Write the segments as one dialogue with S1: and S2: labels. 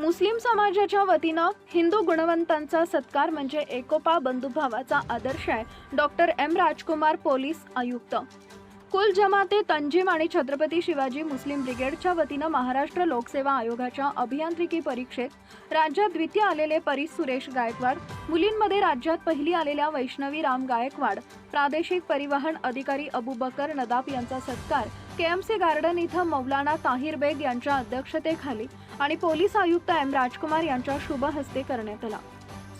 S1: मुस्लिम समाजाच्या वतीनं हिंदू गुणवंतांचा सत्कार म्हणजे एकोपा बंधुभावाचा आदर्श आहे डॉक्टर एम राजकुमार पोलीस आयुक्त. कुल जमाते तंजीम आणि छत्रपती शिवाजी मुस्लिम ब्रिगेडच्या वतीनं महाराष्ट्र लोकसेवा आयोगाच्या अभियांत्रिकी परीक्षेत राज्यात द्वितीय आलेले परीस सुरेश गायकवाड मुलींमध्ये राज्यात पहिली आलेल्या वैष्णवी राम गायकवाड प्रादेशिक परिवहन अधिकारी अबू बकर नदाब यांचा सत्कार केएमसी गार्डन इथं मौलाना ताहिर बेग यांच्या अध्यक्षतेखाली आणि पोलीस आयुक्त एम. राजकुमार यांच्या शुभ हस्ते करण्यात आला.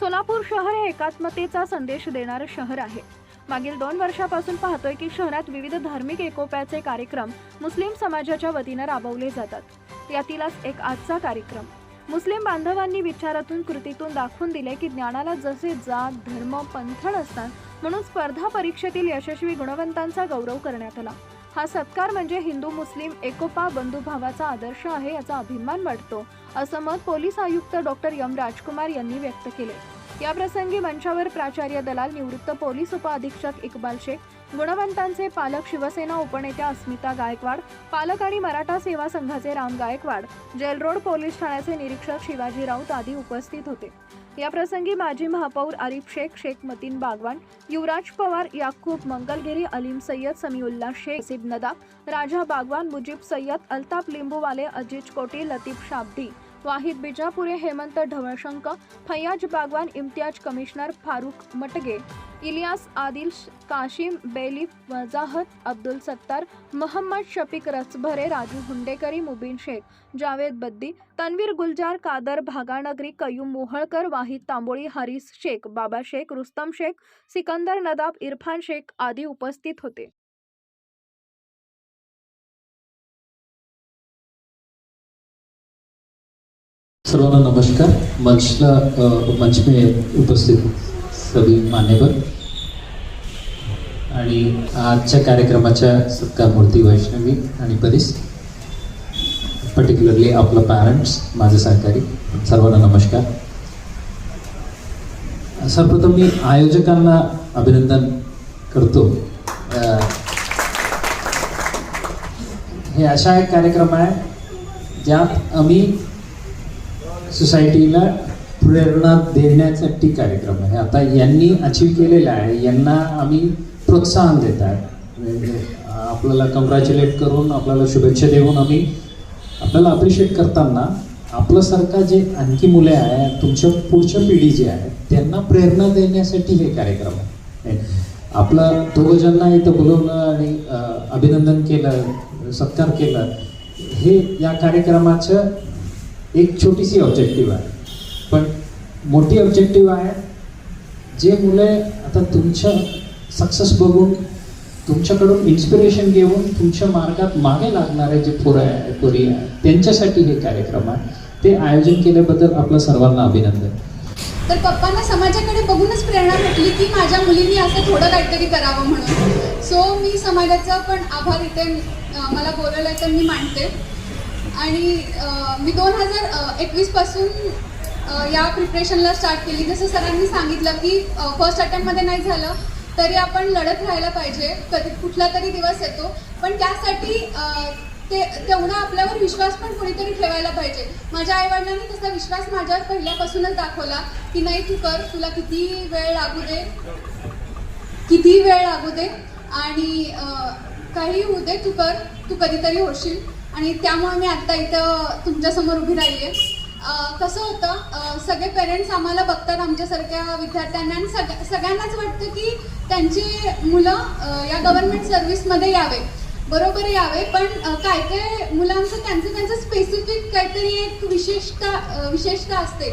S1: सोलापूर शहर हे एकात्मतेचा संदेश देणारं शहर आहे. मागील दोन वर्षापासून पाहतोय की शहरात विविध धार्मिक एकोप्याचे कार्यक्रम मुस्लिम समाजाच्या वतीनं राबवले जातात. यातीलच एक आजचा कार्यक्रम. मुस्लिम बांधवांनी विचारातून कृतीतून दाखवून दिले की ज्ञानाला जसे जात धर्म पंथ असतात म्हणून स्पर्धा परीक्षेतील यशस्वी गुणवंतांचा गौरव करण्यात आला. हा सत्कार म्हणजे हिंदू मुस्लिम एकोपा बंधुभावाचा आदर्श आहे याचा अभिमान वाटतो असं मत पोलीस आयुक्त डॉक्टर यम राजकुमार यांनी व्यक्त केले. या प्रसंगी मंचावर प्राचार्य दलाल निवृत्त पोलीस उपअधीक्षक इक्बाल शेख गुणवंतांचे पालक शिवसेना उपनेत्या अस्मिता गायकवाड पालक आणि मराठा सेवा संघाचे राम गायकवाड जेलरोड पोलीस ठाण्याचे निरीक्षक शिवाजी राऊत आदी उपस्थित होते. याप्रसंगी माजी महापौर आरिफ शेख शेख मतीन बागवान युवराज पवार याकूब मंगलगिरी अलीम सय्यद समीउल्ला शेख सिब नदाब राजा बागवान मुजीब सय्यद अल्ताफ लिंबूवाले अजिज कोटी लतीफ शाब्दी वाहिद बिजापुरे हेमंत ढवळशंक फैयाज बागवान इम्तियाज कमिशनर फारुख मटगे इलियास आदिल काशिम बेलीफ वजाहत अब्दुल सत्तार मोहम्मद शफीक रसभरे राजू हुंडेकरी मुबीन शेख जावेद बद्दी तन्वीर गुलजार कादर भागानगरी कयूम मोहळकर वाहिद तांबोळी हरीस शेख बाबा शेख रुस्तम शेख सिकंदर नदाब इरफान शेख आदी उपस्थित होते.
S2: सर्वांना नमस्कार. मंचला मंच में उपस्थित सभी मान्यवर. आणि आजच्या कार्यक्रमाच्या सत्कारमूर्ती वैष्णवी आणि बरीच पर्टिक्युलरली आपलं पॅरेंट्स माझे सहकारी सर्वांना नमस्कार. सर्वप्रथम मी आयोजकांना अभिनंदन करतो. हे अशा एक कार्यक्रम आहे ज्यात आम्ही सोसायटीला प्रेरणा देण्यासाठी कार्यक्रम आहे. आता यांनी अचीव केलेला आहे. यांना आम्ही प्रोत्साहन देत आहे. म्हणजे आपल्याला कंग्रॅच्युलेट करून आपल्याला शुभेच्छा देऊन आम्ही आपल्याला अप्रिशिएट करताना आपल्यासारखा जे आणखी मुले आहे तुमच्या पुढच्या पिढी जी आहे त्यांना प्रेरणा देण्यासाठी हे कार्यक्रम आहे. आपला दोघं इथं बोलवणं आणि अभिनंदन केलं सत्कार केलं हे या कार्यक्रमाचं एक छोटीशी ऑब्जेक्टिव्ह आहे. पण मोठी ऑब्जेक्टिव्ह आहे जे मुले आता तुमच्या सक्सेस बघून तुमच्याकडून इन्स्पिरेशन घेऊन तुमच्या मार्गात मागे लागणारे जे पोरं आहे पोरी आहे त्यांच्यासाठी हे कार्यक्रम आहे. ते आयोजन केल्याबद्दल आपलं सर्वांना अभिनंदन.
S3: तर पप्पांना समाजाकडे बघूनच प्रेरणा भेटली की माझ्या मुलींनी असं थोडं काहीतरी करावं म्हणून. सो मी समाजाचा पण आभार इथे मला बोलायला तर मी मांडते आणि मी दोन हजार एकवीसपासून या प्रिपरेशनला स्टार्ट केली. जसं सरांनी सांगितलं की फर्स्ट अटेम्प्टमध्ये नाही झालं तरी आपण लढत राहायला पाहिजे. कधी कुठला तरी दिवस येतो. पण त्यासाठी ते तेवढा आपल्यावर विश्वास पण कोणीतरी ठेवायला पाहिजे. माझ्या आईवडिलांनी तसा विश्वास माझ्यावर पहिल्यापासूनच दाखवला की नाही तू कर. तुला किती वेळ लागू दे. किती वेळ लागू दे. आणि काही होऊ दे तू कर. तू कधीतरी होशील. आणि त्यामुळे मी आत्ता इथं तुमच्यासमोर उभी राहिली आहे कसं होतं सगळे पेरेंट्स आम्हाला बघतात आमच्यासारख्या विद्यार्थ्यांना आणि सग सगळ्यांनाच वाटतं की त्यांची मुलं या गव्हर्नमेंट सर्व्हिसमध्ये यावे. बरोबर यावे पण काय काय मुलांचं त्यांचं त्यांचं स्पेसिफिक काहीतरी एक विशेषता विशेषता असते.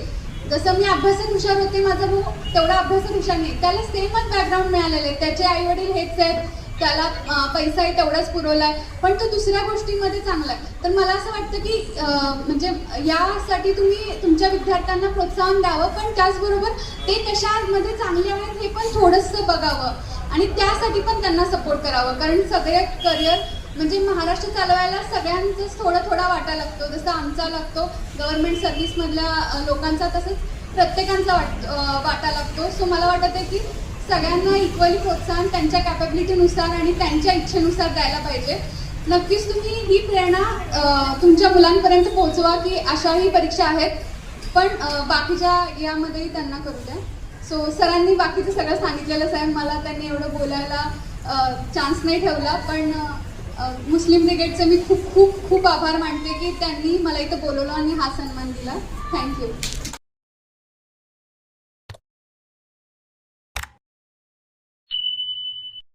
S3: जसं मी अभ्यासात हुशार होते माझा भाऊ तेवढा अभ्यासात हुशार नाही. त्याला सेमच बॅकग्राऊंड मिळालेले आहे. त्याचे आईवडील हेच आहेत. त्याला पैसाही तेवढाच पुरवलाय. पण तो दुसऱ्या गोष्टींमध्ये चांगला आहे. तर मला असं वाटतं की म्हणजे यासाठी तुम्ही तुमच्या विद्यार्थ्यांना प्रोत्साहन द्यावं पण त्याचबरोबर ते कशामध्ये चांगले आहेत हे पण थोडंसं बघावं. आणि त्यासाठी पण त्यांना सपोर्ट करावं. कारण सगळे करिअर म्हणजे महाराष्ट्र चालवायला सगळ्यांचाच थोडा थोडा वाटा लागतो. जसं आमचा लागतो. गव्हर्नमेंट सर्व्हिसमधल्या लोकांचा तसंच प्रत्येकांचा वाट वाटा लागतो. सो मला वाटत आहे की सगळ्यांना इक्वली प्रोत्साहन त्यांच्या कॅपॅबिलिटीनुसार आणि त्यांच्या इच्छेनुसार द्यायला पाहिजे. नक्कीच तुम्ही ही प्रेरणा तुमच्या मुलांपर्यंत पोहोचवा की अशाही परीक्षा आहेत. पण बाकीच्या यामध्येही त्यांना करू द्या. सो सरांनी बाकीचं सगळं सांगितलेलंच आहे. मला त्यांनी एवढं बोलायला चान्स नाही ठेवला. पण मुस्लिम ब्रिगेडचे मी खूप खूप खूप आभार मानते की त्यांनी मला इथं बोलवलं आणि हा सन्मान दिला. थँक्यू